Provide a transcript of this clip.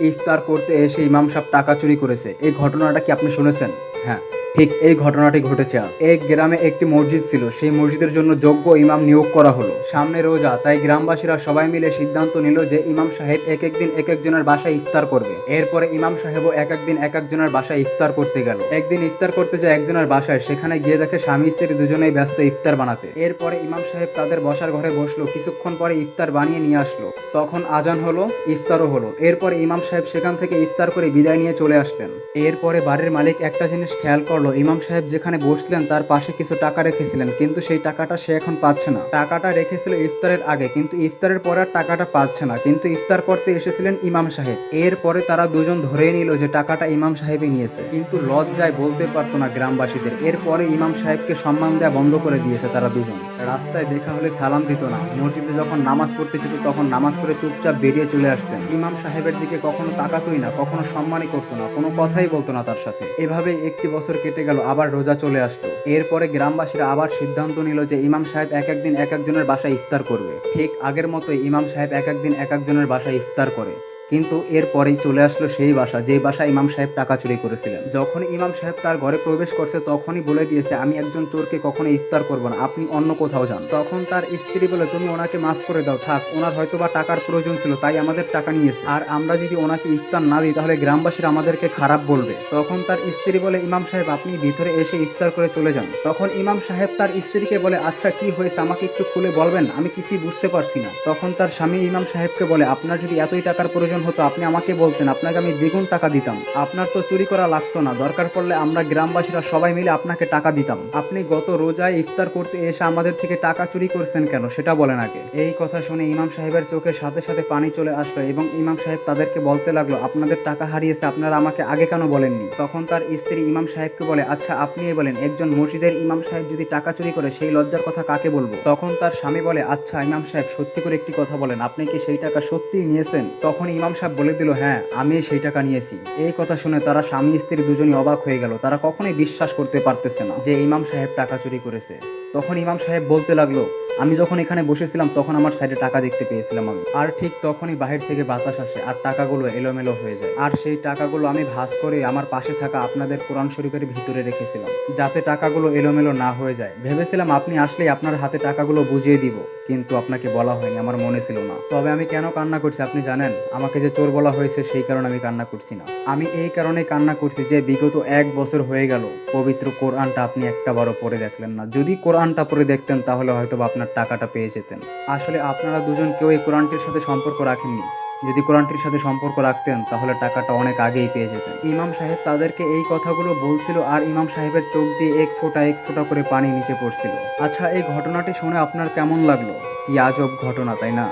ইফতার করতে এসে ইমাম সাহেব টাকা চুরি করেছে। এই ঘটনাটা কি আপনি শুনেছেন? হ্যাঁ। ঠিক এই ঘটনাটি ঘটেছে আজ। এক গ্রামে একটি মসজিদ ছিল। সেই মসজিদের জন্য যোগ্য ইমাম নিয়োগ করা হলো। সামনে রোজা, তাই গ্রামবাসীরা সবাই মিলে সিদ্ধান্ত নিল যে ইমাম সাহেব এক একদিন এক একজনের বাসায় ইফতার করবে। এরপরে ইমাম সাহেবও এক একদিন এক একজনের বাসায় ইফতার করতে গেল। একদিন ইফতার করতে যায় একজনের বাসায়, সেখানে গিয়ে দেখে স্বামী স্ত্রী দুজনেই ব্যস্ত ইফতার বানাতে। এরপরে ইমাম সাহেব তাদের বসার ঘরে বসল। কিছুক্ষণ পরে ইফতার বানিয়ে নিয়ে আসলো। তখন আজান হলো, ইফতারও হলো। এরপরে ইমাম সাহেব সেখান থেকে ইফতার করে বিদায় নিয়ে চলে আসলেন। এরপরে বাড়ির মালিক একটা জিনিস খেয়াল করল। ইমাম সাহেব যেখানে বসছিলেন তার পাশে কিছু টাকা রেখেছিলেন, কিন্তু সেই টাকাটা সে এখন পাচ্ছে না। টাকাটা রেখেছিল ইফতারের আগে, কিন্তু ইফতারের পরে টাকাটা পাচ্ছে না। কিন্তু ইফতার করতে এসেছিলেন ইমাম সাহেব। এরপরে তারা দুজন ধরেই নিল যে টাকাটা ইমাম সাহেবই নিয়েছে। কিন্তু লজ্জায় বলতে পারতো না গ্রামবাসীদের। এরপরে ইমাম সাহেবকে সম্মান দেওয়া বন্ধ করে দিয়েছে তারা দুজন। রাস্তায় দেখা হলে সালাম দিত না। মসজিদে যখন নামাজ পড়তে যেত তখন নামাজ পড়ে চুপচাপ বেরিয়ে চলে আসতেন। ইমাম সাহেবের দিকে কখনো তাকাতোই না, কখনো সম্মানই করতো না, কোনো কথাই বলতো না তার সাথে। এভাবে একটি বছর কেটে গেল, আবার রোজা চলে আসলো। এরপরে গ্রামবাসীরা আবার সিদ্ধান্ত নিল যে ইমাম সাহেব এক একদিন এক একজনের বাসায় ইফতার করবে। ঠিক আগের মতোই ইমাম সাহেব এক একদিন এক একজনের বাসায় ইফতার করে। কিন্তু এরপরেই চলে আসলো সেই বাসা যেই বাসা ইমাম সাহেব টাকা চুরি করেছিলেন। যখন ইমাম সাহেব তার ঘরে প্রবেশ করছে, তখনই বলে দিয়েছে, আমি একজন চোরকে কখনো ইফতার করব না, আপনি অন্য কোথাও যান। তখন তার স্ত্রী বলে, তুমি ওনাকে মাফ করে দাও, থাক, ওনার হয়তো বা টাকার প্রয়োজন ছিল, তাই আমাদের টাকা নিয়েছে। আর আমরা যদি ওনাকে ইফতার না দিই, তাহলে গ্রামবাসীরা আমাদেরকে খারাপ বলবে। তখন তার স্ত্রী বলে, ইমাম সাহেব, আপনি ভিতরে এসে ইফতার করে চলে যান। তখন ইমাম সাহেব তার স্ত্রীকে বলে আচ্ছা কি হয়েছে? আমাকে একটু খুলে বলবেন, আমি কিছুই বুঝতে পারছি না। তখন তার স্বামী ইমাম সাহেবকে বলে, আপনার যদি এতই টাকার প্রয়োজন হতো, আপনি আমাকে বলতেন, আপনাকে আমি দ্বিগুণ টাকা দিতাম। আপনার তো চুরি করা লাগতো না, দরকার পড়লে আমরা গ্রামবাসীরা সবাই মিলে আপনাকে টাকা দিতাম। আপনি গত রোজায় ইফতার করতে এসে আমাদের থেকে টাকা চুরি করছেন কেন, সেটা বলেন আগে। এই কথা শুনে ইমাম সাহেবের চোখের সাথে সাথে পানি চলে আসলো এবং ইমাম সাহেব তাদেরকে বলতে লাগল, আপনাদের টাকা হারিয়েছে, আপনারা আমাকে আগে কেন বলেননি? তখন তার স্ত্রী ইমাম সাহেবকে বলে আচ্ছা আপনিই বলেন, একজন মসজিদের ইমাম সাহেব যদি টাকা চুরি করে, সেই লজ্জার কথা কাকে বলব? তখন তার স্বামী বলে আচ্ছা ইমাম সাহেব, সত্যি করে একটি কথা বলেন, আপনি কি সেই টাকা সত্যিই নিয়েছেন? তখন ইমাম সাহেব বলে দিল হ্যাঁ আমি সেই টাকা নিয়েছি। এই কথা শুনে তারা স্বামী স্ত্রী দুজনই অবাক হয়ে গেল। তারা কখনোই বিশ্বাস করতে পারতেছে না যে ইমাম সাহেব টাকা চুরি করেছে। তখন ইমাম সাহেব বলতে লাগল, আমি যখন এখানে বসেছিলাম, তখন আমার সাইডে টাকা দেখতে পেয়েছিলাম আমি। আর ঠিক তখনই বাহির থেকে বাতাস আসে আর টাকাগুলো এলোমেলো হয়ে যায়। আর সেই টাকাগুলো আমি ভাঁজ করে আমার পাশে থাকা আপনাদের কোরআন শরীফের ভিতরে রেখেছিলাম, যাতে টাকাগুলো এলোমেলো না হয়ে যায়। ভেবেছিলাম আপনি আসলেই আপনার হাতে টাকাগুলো বুঝিয়ে দিব, কিন্তু আপনাকে বলা হয়নি, আমার মনে ছিল না। তবে আমি কেন কান্না করছি আপনি জানেন? আমাকে যে চোর বলা হয়েছে, সেই কারণে আমি কান্না করছি না। আমি এই কারণে কান্না করছি যে, বিগত এক বছর হয়ে গেল, পবিত্র কোরআনটা আপনি একটা বারো পড়ে দেখলেন না। যদি কোরআনটা পড়ে দেখতেন, তাহলে হয়তো বা আপনার টাকাটা পেয়ে যেতেন। আসলে আপনারা দুজন কেউ এই কোরআনটির সাথে সম্পর্ক রাখেননি। যদি কোরআনটির সাথে সম্পর্ক রাখতেন, তাহলে টাকাটা অনেক আগেই পেয়ে যেতেন। ইমাম সাহেব তাদেরকে এই কথাগুলো বলছিল আর ইমাম সাহেবের চোখ দিয়ে এক ফোঁটা এক ফোঁটা করে পানি নিচে পড়ছিল। আচ্ছা এই ঘটনাটি শুনে আপনার কেমন লাগল? কি আজব ঘটনা, তাই না?